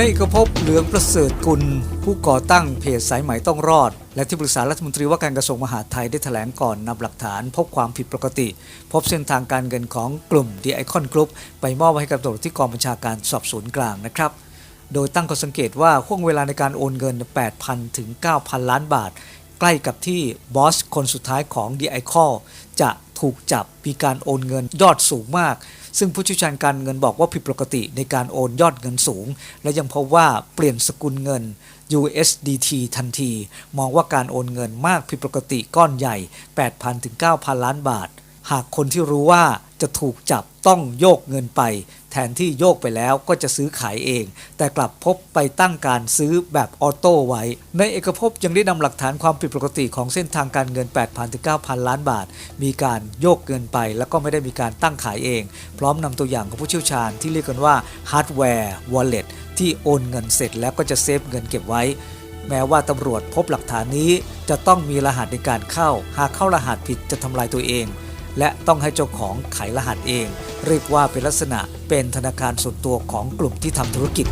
ในเอกภพเหลืองประเสริฐกุล ผู้ก่อตั้งเพจสายไหมต้องรอด และที่ปรึกษารัฐมนตรีว่าการกระทรวงมหาดไทยได้แถลงก่อนนำหลักฐาน พบความผิดปกติ พบเส้นทางการเงินของกลุ่ม The Icon Group ไปมอบให้กับตำรวจที่กองบัญชาการสอบสวนกลางนะครับ โดยตั้งข้อสังเกตว่าห่วงเวลาในการโอนเงิน 8,000 ถึง 9,000 ล้านบาท ใกล้กับที่บอสคนสุดท้ายของ The Icon จะ ถูกจับมีการโอนเงินยอดสูงมาก ซึ่งผู้ชี่ยวชาญการเงินบอกว่าผิดปกติในการโอนยอดเงินสูง และยังพบว่าเปลี่ยนสกุลเงิน USDT ทันที มองว่าการโอนเงินมากผิดปกติก้อนใหญ่ 8,000ถึง9,000 ล้านบาท หากคนที่รู้ว่า จะถูกจับต้องโยกเงินไป แทนที่โยกไปแล้วก็จะซื้อขายเอง แต่กลับพบไปตั้งการซื้อแบบออโต้ไว้ ในเอกภพยังได้นำหลักฐานความผิดปกติของเส้นทางการเงิน 8,000ถึง9,000 ล้านบาท มีการโยกเงินไป แล้วก็ไม่ได้มีการตั้งขายเอง พร้อมนำตัวอย่างของผู้เชี่ยวชาญที่เรียกกันว่าฮาร์ดแวร์วอลเล็ตที่โอนเงินเสร็จแล้วก็จะเซฟเงินเก็บไว้แม้ว่าตำรวจพบหลักฐานนี้จะต้องมีรหัสในการเข้า หากเข้ารหัสผิดจะทำลายตัวเอง และต้องให้เจ้าของไขรหัสเอง เรียกว่าเป็นลักษณะเป็นธนาคารส่วนตัวของกลุ่มที่ทำธุรกิจ